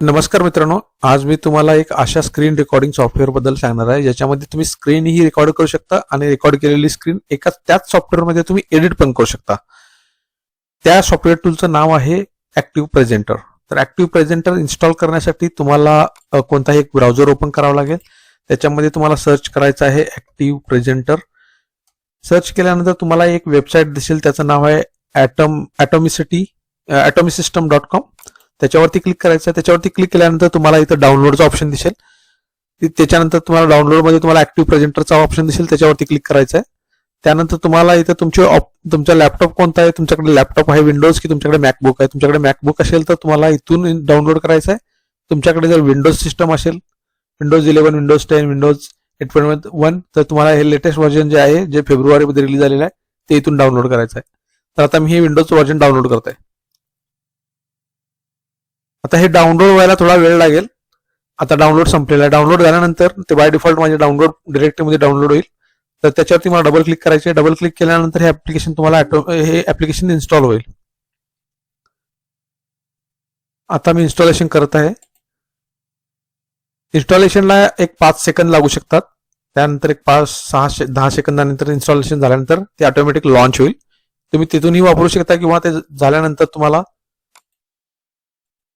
नमस्कार मित्रांनो आज मी तुम्हाला एक अशा स्क्रीन रेकॉर्डिंग सॉफ्टवेअरबद्दल सांगणार आहे ज्याच्यामध्ये तुम्ही स्क्रीन ही रेकॉर्ड करू शकता आणि रेकॉर्ड केलेली स्क्रीन एका त्याच सॉफ्टवेअरमध्ये तुम्ही एडिट पण करू शकता. त्या सॉफ्टवेअर टूलचं नाव आहे ऍक्टिव्ह प्रेझेंटर तर ऍक्टिव्ह प्रेझेंटर इन्स्टॉल करण्यासाठी तुम्हाला कोणताही एक ब्राउझर ओपन करावा लागेल. त्याच्यामध्ये तुम्हाला सर्च करायचं आहे ऍक्टिव्ह प्रेझेंटर सर्च केल्यानंतर तुम्हाला एक वेबसाईट दिसेल त्याचं नाव आहे atom atomicity atomi system dot com त्याच्यावरती क्लिक करायचं आहे. त्याच्यावरती क्लिक केल्यानंतर तुम्हाला इथं डाउनलोडचं ऑप्शन दिसेल. त्याच्यानंतर तुम्हाला डाउनलोडमध्ये तुम्हाला ऍक्टिव्ह प्रेझेंटरचा ऑप्शन दिसेल. त्याच्यावरती क्लिक करायचं आहे. त्यानंतर तुम्हाला इथं तुमचे तुमचा लॅपटॉप कोणता आहे? तुमच्याकडे लॅपटॉप आहे विंडोज की तुमच्याकडे मॅकबुक आहे? तुमच्याकडे मॅकबुक असेल तर तुम्हाला इथून डाउनलोड करायचं आहे. तुमच्याकडे जर विंडोज सिस्टम असेल Windows eleven Windows ten Windows eight one तर तुम्हाला हे लेटेस्ट व्हर्जन जे आहे जे फेब्रुवारीमध्ये रिलीज झालेलं आहे ते इथून डाउनलोड करायचं आहे. तर आता मी हे विंडोज व्हर्जन डाउनलोड करत आहे आता हे डाउनलोड व्हायला थोडा वेळ लागेल. आता डाउनलोड संपलेला आहे. डाउनलोड झाल्यानंतर ते बाय डिफॉल्ट माझे डाउनलोड डिरेक्टरीमध्ये डाउनलोड होईल. तर त्याच्यावरती मला डबल क्लिक करायचे डबल क्लिक केल्यानंतर हे ऍप्लिकेशन तुम्हाला हे ऍप्लिकेशन इन्स्टॉल होईल. आता मी इन्स्टॉलेशन करत आहे. इन्स्टॉलेशनला एक पाच सेकंद लागू शकतात. त्यानंतर एक पाच सहा शे- दहा सेकंदानंतर इन्स्टॉलेशन झाल्यानंतर ते ऑटोमॅटिक लॉन्च होईल. तुम्ही तिथूनही वापरू शकता किंवा ते झाल्यानंतर तुम्हाला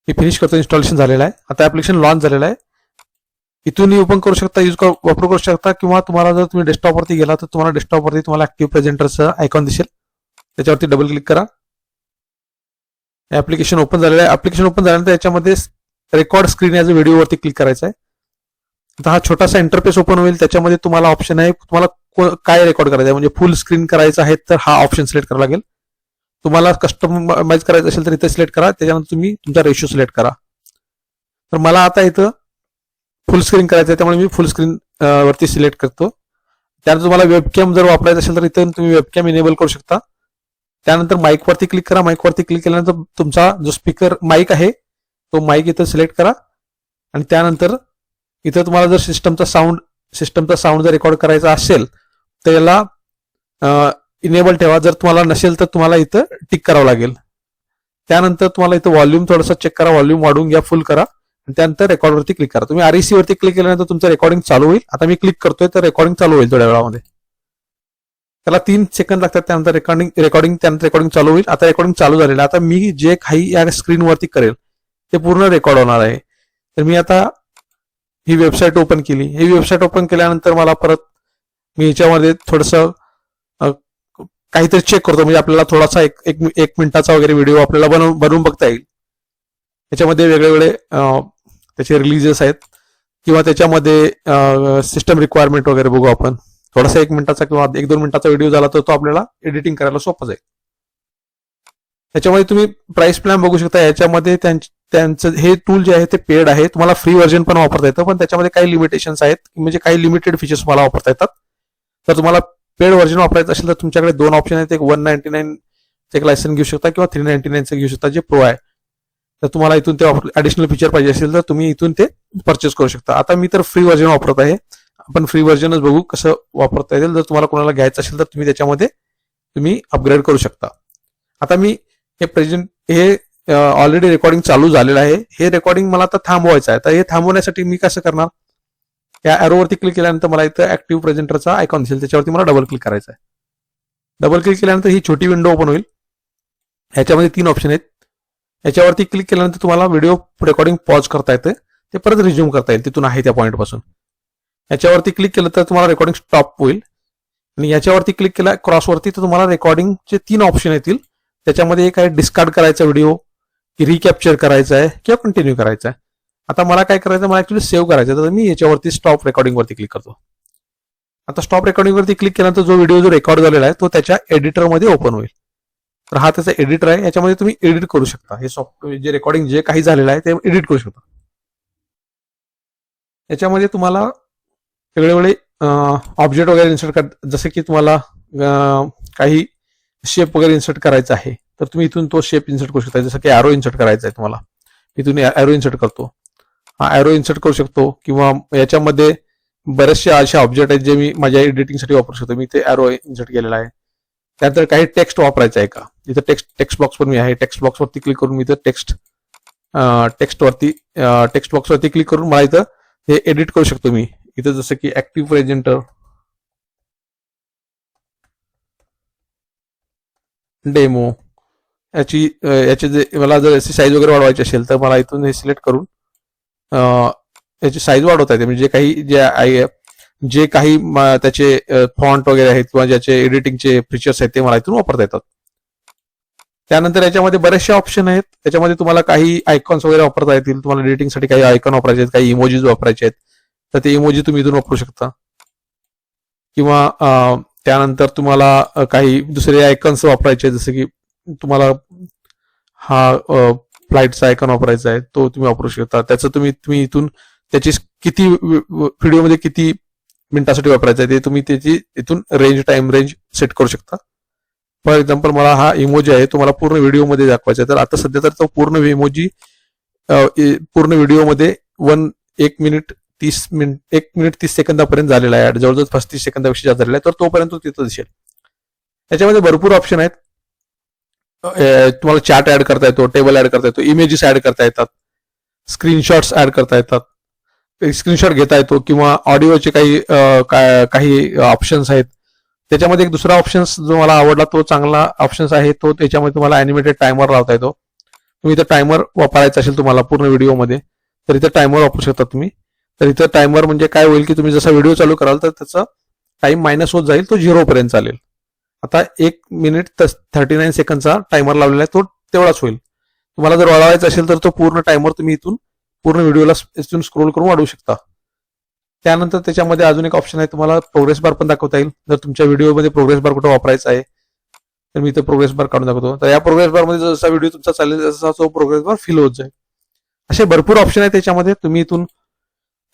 हे फिनिश करतो इन्स्टॉलेशन झालेलं आहे. आता ॲप्लिकेशन लॉन्च झालेलं आहे. इथूनही ओपन करू शकता यूज वापरू करू शकता किंवा तुम्हाला जर तुम्ही डेस्कटॉपवरती गेला तर तुम्हाला डेस्कटॉपवरती तुम्हाला ऍक्टिव्ह प्रेझेंटरचं आयकॉन दिसेल. त्याच्यावरती डबल क्लिक करा. ऍप्लिकेशन ओपन झालेलं आहे. ऍप्लिकेशन ओपन झाल्यानंतर याच्यामध्ये रेकॉर्ड स्क्रीन याचं व्हिडिओवरती क्लिक करायचं आहे. आता हा छोटासा इंटरफेस ओपन होईल. त्याच्यामध्ये तुम्हाला ऑप्शन आहे. तुम्हाला को- काय रेकॉर्ड करायचं आहे? म्हणजे फुल स्क्रीन करायचं आहे तर हा ऑप्शन सिलेक्ट करावा लागेल. तुम्हाला कस्टमाइज करायचं असेल तर इथे सिलेक्ट करा. त्याच्यानंतर तुम्ही तुमचा रेशो सिलेक्ट करा. तर मला आता इथं फुल स्क्रीन करायचं आहे त्यामुळे मी फुल स्क्रीन वरती सिलेक्ट करतो. त्यानंतर तुम्हाला वेबकॅम जर वापरायचं असेल तर इथं तुम्ही वेबकॅम इनेबल करू शकता. त्यानंतर माईकवरती क्लिक करा. माईकवरती क्लिक केल्यानंतर तुमचा जो स्पीकर माईक आहे तो माईक इथं सिलेक्ट करा. आणि त्यानंतर इथं तुम्हाला जर सिस्टमचा साऊंड सिस्टमचा साऊंड जर रेकॉर्ड करायचा असेल तर याला इनेबल ठेवा. जर तुम्हाला नसेल तर तुम्हाला इथं टिक करावं लागेल. त्यानंतर तुम्हाला इथं व्हॉल्यूम थोडंसं चेक करा. व्हॉल्यूम वाढून घ्या फुल करा. आणि त्यानंतर रेकॉर्डवरती क्लिक करा. तुम्ही आरईसी वरती क्लिक केल्यानंतर तुमचं रेकॉर्डिंग चालू होईल. आता मी क्लिक करतोय तर रेकॉर्डिंग चालू होईल थोड्या वेळामध्ये. त्याला तीन सेकंद लागतात त्यानंतर रेकॉर्डिंग रेकॉर्डिंग त्यानंतर रेकॉर्डिंग चालू होईल. आता रेकॉर्डिंग चालू झालेलं आहे. आता मी जे काही या स्क्रीनवरती करेल ते पूर्ण रेकॉर्ड होणार आहे. तर मी आता ही वेबसाईट ओपन केली. ही वेबसाईट ओपन केल्यानंतर मला परत मी याच्यामध्ये थोडंसं काहीतरी चेक करतो. म्हणजे आपल्याला थोडासा एक एक एक मिनिटाचा वगैरे व्हिडिओ आपल्याला बनवून बनवून बघता येईल. त्याच्यामध्ये वेगळे वेगळे त्याचे रिलीजेस आहेत. किंवा त्याच्यामध्ये सिस्टम रिक्वायरमेंट वगैरे बघू आपण. थोडासा एक मिनिटाचा किंवा एक दोन मिनिटाचा व्हिडिओ झाला तर तो आपल्याला एडिटिंग करायला सोपं जाईल. त्याच्यामध्ये तुम्ही प्राइस प्लॅन बघू शकता. याच्यामध्ये त्यांचं हे टूल जे आहे ते पेड आहे. तुम्हाला फ्री व्हर्जन पण वापरता येतं. पण त्याच्यामध्ये काही लिमिटेशन्स आहेत. म्हणजे काही लिमिटेड फीचर्स तुम्हाला वापरता येतात. तर तुम्हाला पेड व्हर्जन वापरायचं असेल तर तुमच्याकडे दोन ऑप्शन आहेत. एक वन नाईन्टी नाईन एक लायसन घेऊ शकता किंवा थ्री नाईन्टी नाईनचं घेऊ शकता जे प्रो आहे. तर तुम्हाला इथून ते ऍडिशनल फीचर पाहिजे असेल तर तुम्ही इथून ते परचेस करू शकता. आता मी तर फ्री व्हर्जन वापरत आहे. आपण फ्री व्हर्जनच बघू कसं वापरता येईल. जर तुम्हाला कोणाला घ्यायचं असेल तर तुम्ही त्याच्यामध्ये तुम्ही अपग्रेड करू शकता. आता मी हे प्रेझेंट हे ऑलरेडी रेकॉर्डिंग चालू झालेलं आहे. हे रेकॉर्डिंग मला आता थांबवायचं आहे. तर हे थांबवण्यासाठी मी कसं करणार? या अॅरोवरती क्लिक केल्यानंतर मला इथं ऍक्टिव्ह प्रेझेंटरचा आयकॉन दिसेल. त्याच्यावरती मला डबल क्लिक करायचं आहे. डबल क्लिक केल्यानंतर ही छोटी विंडो ओपन होईल. ह्याच्यामध्ये तीन ऑप्शन आहेत. याच्यावरती क्लिक केल्यानंतर तुम्हाला व्हिडिओ रेकॉर्डिंग पॉज करता येतं ते परत रिझ्यूम करता येईल. तिथून आहे त्या पॉईंटपासून याच्यावरती क्लिक केलं तर तुम्हाला रेकॉर्डिंग स्टॉप होईल. आणि याच्यावरती क्लिक केला क्रॉसवरती तर तुम्हाला रेकॉर्डिंगचे तीन ऑप्शन येतील. त्याच्यामध्ये एक आहे डिस्कार्ड करायचा व्हिडिओ की रिकॅप्चर करायचा आहे किंवा कंटिन्यू करायचा आहे. आता मला काय करायचं मला ऍक्च्युली सेव्ह करायचं तर मी याच्यावरती स्टॉप रेकॉर्डिंग वरती क्लिक करतो. आता स्टॉप रेकॉर्डिंग वरती क्लिक केल्यानंतर जो व्हिडिओ जो रेकॉर्ड झालेला आहे तो त्याच्या एडिटरमध्ये ओपन होईल. तर हा त्याचा एडिटर आहे. याच्यामध्ये तुम्ही एडिट करू शकता. हे सॉफ्टवेअर जे रेकॉर्डिंग जे काही झालेलं आहे ते एडिट करू शकता. याच्यामध्ये तुम्हाला वेगवेगळे ऑब्जेक्ट वगैरे इन्सर्ट कर जसे की तुम्हाला काही शेप वगैरे इन्सर्ट करायचा आहे तर तुम्ही इथून तो शेप इन्सर्ट करू शकता. जसं की ॲरो इन्सर्ट करायचा आहे तुम्हाला. इथून ॲरो इन्सर्ट करतो. हा ॲरो इन्सर्ट करू शकतो किंवा याच्यामध्ये बरेचसे असे ऑब्जेक्ट आहेत जे मी माझ्या एडिटिंगसाठी वापरू शकतो. मी ते ॲरो इन्सर्ट केलेला आहे. त्यानंतर काही टेक्स्ट वापरायचं आहे का? इथं टेक्स्ट टेक्स्ट बॉक्स पण मी आहे. टेक्स्ट बॉक्स वरती क्लिक करून मी इथं टेक्स्ट टेक्स्ट वरती टेक्स्ट बॉक्स वरती क्लिक करून मला इथं हे एडिट करू शकतो मी. इथं जसं की ऍक्टिव्ह प्रेझेंटर डेमो याची याचे जे मला जर याची साईज वगैरे वाढवायची असेल तर मला इथून हे सिलेक्ट करून त्याची याची साईज वाढवता येते. म्हणजे काही जे आहे जे काही त्याचे फॉन्ट वगैरे आहेत किंवा ज्याचे एडिटिंगचे फीचर्स आहेत ते मला इथून वापरता येतात. त्यानंतर याच्यामध्ये बरेचसे ऑप्शन आहेत. त्याच्यामध्ये तुम्हाला काही आयकॉन्स वगैरे वापरता येतील. तुम्हाला एडिटिंगसाठी काही आयकॉन वापरायचे आहेत काही इमोजीज वापरायचे आहेत. तर ते इमोजी तुम्ही इथून वापरू शकता. किंवा त्यानंतर तुम्हाला काही दुसरे आयकॉन्स वापरायचे जसं की तुम्हाला हा फ्लाईटचा आयकॉन वापरायचा आहे तो तुम्ही वापरू शकता. त्याचं तुम्ही तुम्ही इथून त्याची किती व्हिडिओमध्ये किती मिनिटासाठी वापरायचं आहे ते तुम्ही त्याची इथून रेंज टाइम रेंज सेट करू शकता. फॉर एक्झाम्पल मला हा इमोजी आहे तो मला पूर्ण व्हिडिओमध्ये दाखवायचा आहे. तर आता सध्या तर तो पूर्ण इमोजी पूर्ण व्हिडिओमध्ये वन एक मिनिट तीस मिनिट एक मिनिट तीस सेकंदापर्यंत झालेला आहे. जवळजवळ पस्तीस सेकंदापेक्षा जास्त झालेला आहे. तर तोपर्यंत तो तिथं दिसेल. त्याच्यामध्ये भरपूर ऑप्शन आहेत. तुम्हाला चार्ट ऍड करता येतो टेबल ऍड करता येतो इमेजेस ऍड करता येतात स्क्रीनशॉट्स ऍड करता येतात स्क्रीनशॉट घेता येतो किंवा ऑडिओचे काही काही ऑप्शन्स आहेत. त्याच्यामध्ये एक दुसरा ऑप्शन्स जो मला आवडला तो चांगला ऑप्शन्स आहे तो त्याच्यामध्ये तुम्हाला अॅनिमेटेड टायमर लावता येतो. तुम्ही इथं टायमर वापरायचा असेल तुम्हाला पूर्ण व्हिडिओमध्ये तर इथं टायमर वापरू शकता तुम्ही. तर इथं टायमर म्हणजे काय होईल की तुम्ही जसा व्हिडिओ चालू कराल तर त्याचा टाइम मायनस होत जाईल तो झिरो पर्यंत चालेल. आता एक मिनिट थर्टी नाईन सेकंडचा टायमर लावलेला आहे तो तेवढाच होईल. तुम्हाला जर वाढवायचा असेल तर तो पूर्ण टायमर तुम्ही इथून पूर्ण व्हिडिओला इथून स्क्रोल करून वाढवू शकता. त्यानंतर त्याच्यामध्ये अजून एक ऑप्शन आहे तुम्हाला प्रोग्रेस बार पण दाखवता येईल. जर तुमच्या व्हिडिओमध्ये प्रोग्रेस बार कुठं वापरायचा आहे तर मी इथं प्रोग्रेस बार काढून दाखवतो. तर या प्रोग्रेस बारमध्ये जसा व्हिडिओ तुमचा चालेल तसा तो प्रोग्रेस बार फिल होत जाईल. असे भरपूर ऑप्शन आहे त्याच्यामध्ये. तुम्ही इथून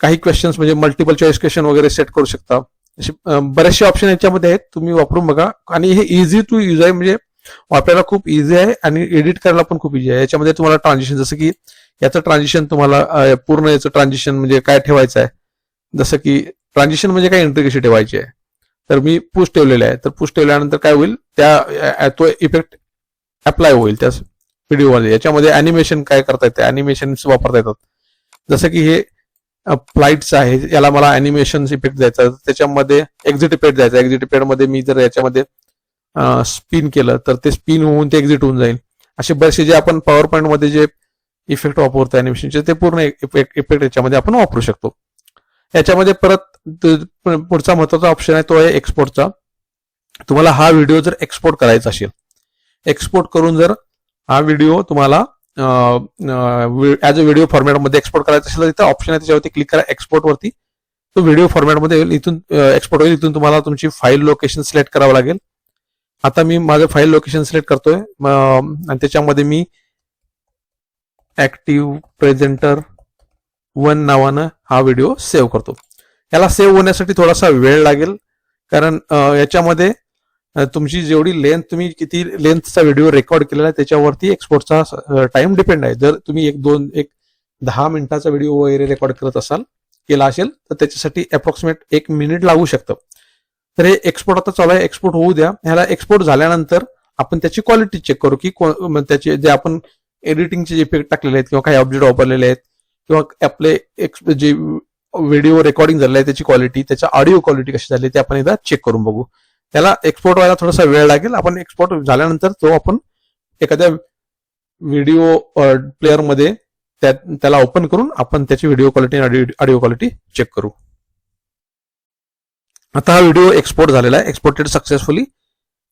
काही क्वेश्चन्स म्हणजे मल्टिपल चॉईस क्वेश्चन वगैरे सेट करू शकता. असे बरेचसे ऑप्शन याच्यामध्ये आहेत. तुम्ही वापरून बघा. आणि हे इझी टू यूज आहे. म्हणजे वापरायला खूप इझी आहे आणि एडिट करायला पण खूप इझी आहे. याच्यामध्ये तुम्हाला ट्रान्झिशन जसं की याचं ट्रान्झिशन तुम्हाला पूर्ण याचं ट्रान्झिशन म्हणजे काय ठेवायचं आहे? जसं की ट्रान्झिशन म्हणजे काय? एंट्री कशी ठेवायची आहे? तर मी पुश ठेवलेलं आहे. तर पुश ठेवल्यानंतर काय होईल? त्या तो इफेक्ट अप्लाय होईल त्या व्हिडिओमध्ये याच्यामध्ये अॅनिमेशन काय करता येते अॅनिमेशन वापरता येतात. जसं की हे फ्लाईट्स आहे. याला मला अॅनिमेशन इफेक्ट द्यायचा. आहे. त्याच्यामध्ये एक्झिट इफेक्ट द्यायचा. एक्झिट इफेक्टमध्ये मी जर याच्यामध्ये स्पिन केलं तर ते स्पिन होऊन ते एक्झिट होऊन जाईल. असे बरेचसे जे आपण पॉवर पॉईंटमध्ये जे इफेक्ट वापरतो अॅनिमेशनचे ते पूर्ण इफेक्ट इफेक्ट याच्यामध्ये आपण वापरू शकतो. याच्यामध्ये परत पुढचा महत्त्वाचा ऑप्शन आहे तो आहे एक्सपोर्टचा तुम्हाला हा व्हिडिओ जर एक्सपोर्ट करायचा असेल एक्सपोर्ट करून जर हा व्हिडिओ तुम्हाला ऍज अ व्हिडिओ फॉर्मॅटमध्ये एक्सपोर्ट करायचा असेल तर इथं ऑप्शन आहे त्याच्यावरती क्लिक करा एक्सपोर्टवरती तो व्हिडिओ फॉर्मॅटमध्ये येईल इथून एक्सपोर्ट होईल. इथून तुम्हाला तुमची फाईल लोकेशन सिलेक्ट करावं लागेल. आता मी माझं फाईल लोकेशन सिलेक्ट करतोय. आणि त्याच्यामध्ये मी ऍक्टिव्ह प्रेझेंटर वन नावानं हा व्हिडिओ सेव्ह करतो. याला सेव्ह होण्यासाठी थोडासा वेळ लागेल. कारण याच्यामध्ये तुमची जेवढी लेंथ तुम्ही किती लेंथचा व्हिडिओ रेकॉर्ड केलेला आहे त्याच्यावरती एक्सपोर्टचा टाइम डिपेंड आहे. जर तुम्ही एक दोन एक दहा मिनिटाचा व्हिडिओ वगैरे रेकॉर्ड करत असाल केला असेल तर त्याच्यासाठी अप्रॉक्सिमेट एक मिनिट लागू शकतं. तर हे एक्सपोर्ट आता चालू आहे. एक्सपोर्ट होऊ द्या. ह्याला एक्सपोर्ट झाल्यानंतर आपण त्याची क्वालिटी चेक करू की त्याचे जे आपण एडिटिंगचे जे इफेक्ट टाकलेले आहेत किंवा काही ऑब्जेक्ट वापरलेले आहेत किंवा आपले जे व्हिडिओ रेकॉर्डिंग झालेलं आहे त्याची क्वालिटी त्याच्या ऑडिओ क्वालिटी कशी झाली ते आपण एकदा चेक करून बघू. त्याला एक्सपोर्ट व्हायला थोडासा वेळ लागेल. आपण एक्सपोर्ट झाल्यानंतर तो आपण एखाद्या व्हिडिओ प्लेअरमध्ये त्याला ओपन करून आपण त्याची व्हिडिओ क्वालिटी आणि ऑडिओ क्वालिटी चेक करू. आता हा व्हिडिओ एक्सपोर्ट झालेला आहे. Exported successfully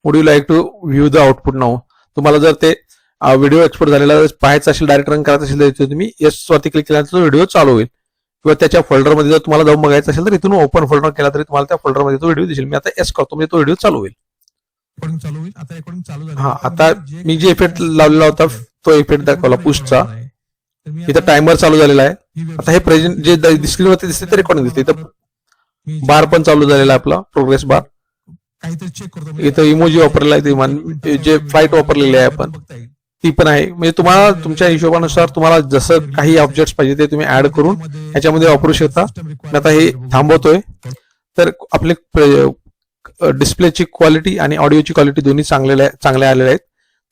would you like to view the output नाव तुम्हाला जर ते व्हिडिओ एक्सपोर्ट झालेला पाहायचा असेल डायरेक्ट रन करायचा असेल तर तुम्ही येस वरती क्लिक केल्यानंतर व्हिडिओ चालू होईल. किंवा त्याच्या फोल्डरमध्ये जर तुम्हाला जाऊन बघायचं असेल तर इथून ओपन फोल्डर केला तरी तुम्हाला त्या फोल्डरमध्ये तो व्हिडिओ दिसेल. मी आता एस करतो म्हणजे तो व्हिडिओ चालू होईल. रेकॉर्डिंग चालू होईल? आता रेकॉर्डिंग चालू झाली. हा आता मी जे इफेक्ट लावलेला होता तो इफेक्ट दाखवला पुशचा इथं टायमर चालू झालेला आहे. आता हे प्रेझेंट जे स्क्रीनवरती दिसते ते रेकॉर्डिंग दिसते इथं बार पण चालू झालेला आहे आपला प्रोग्रेस बार काहीतरी चेक करतो. इथं इमोजी वापरलेला आहे जे फ्लाईट वापरलेली आहे आपण ती पण आहे. म्हणजे तुम्हाला तुमच्या हिशोबानुसार तुम्हाला जसं काही ऑब्जेक्ट पाहिजे ते तुम्ही ऍड करून ह्याच्यामध्ये वापरू शकता. मी आता हे थांबवतोय. तर आपले डिस्प्लेची क्वालिटी आणि ऑडिओची क्वालिटी दोन्ही चांगलेल्या चांगल्या आलेल्या आहेत.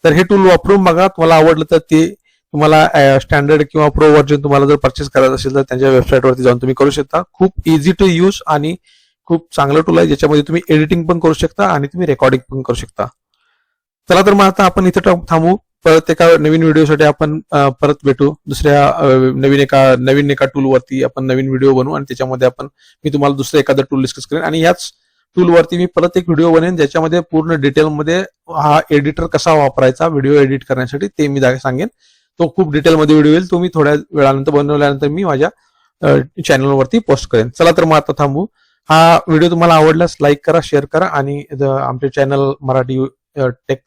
तर हे टूल वापरून बघा तुम्हाला आवडलं तर ते तुम्हाला स्टँडर्ड किंवा प्रो व्हर्जन तुम्हाला जर परचेस करायचं असेल तर त्यांच्या वेबसाईटवरती जाऊन तुम्ही करू शकता. खूप इझी टू यूज आणि खूप चांगलं टूल आहे. ज्याच्यामध्ये तुम्ही एडिटिंग पण करू शकता आणि तुम्ही रेकॉर्डिंग पण करू शकता. चला तर मग आता आपण इथे थांबू. परत एका नवीन व्हिडिओसाठी आपण परत भेटू. दुसऱ्या नवीन एका नवीन एका टूलवरती आपण नवीन व्हिडिओ बनवू आणि त्याच्यामध्ये आपण मी तुम्हाला दुसरं एखादं टूल डिस्कस करेन. आणि याच टूलवरती मी परत एक व्हिडिओ बनेन ज्याच्यामध्ये पूर्ण डिटेलमध्ये हा एडिटर कसा वापरायचा व्हिडिओ एडिट करण्यासाठी ते मी सांगेन. तो खूप डिटेलमध्ये व्हिडिओ येईल तो मी थोड्या वेळानंतर बनवल्यानंतर मी माझ्या चॅनलवरती पोस्ट करेन. चला तर मग आता थांबू. हा व्हिडिओ तुम्हाला आवडल्यास लाईक करा शेअर करा आणि आमचे channel Marathi tech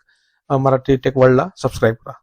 Marathi tech वर्ल्डला subscribe करा.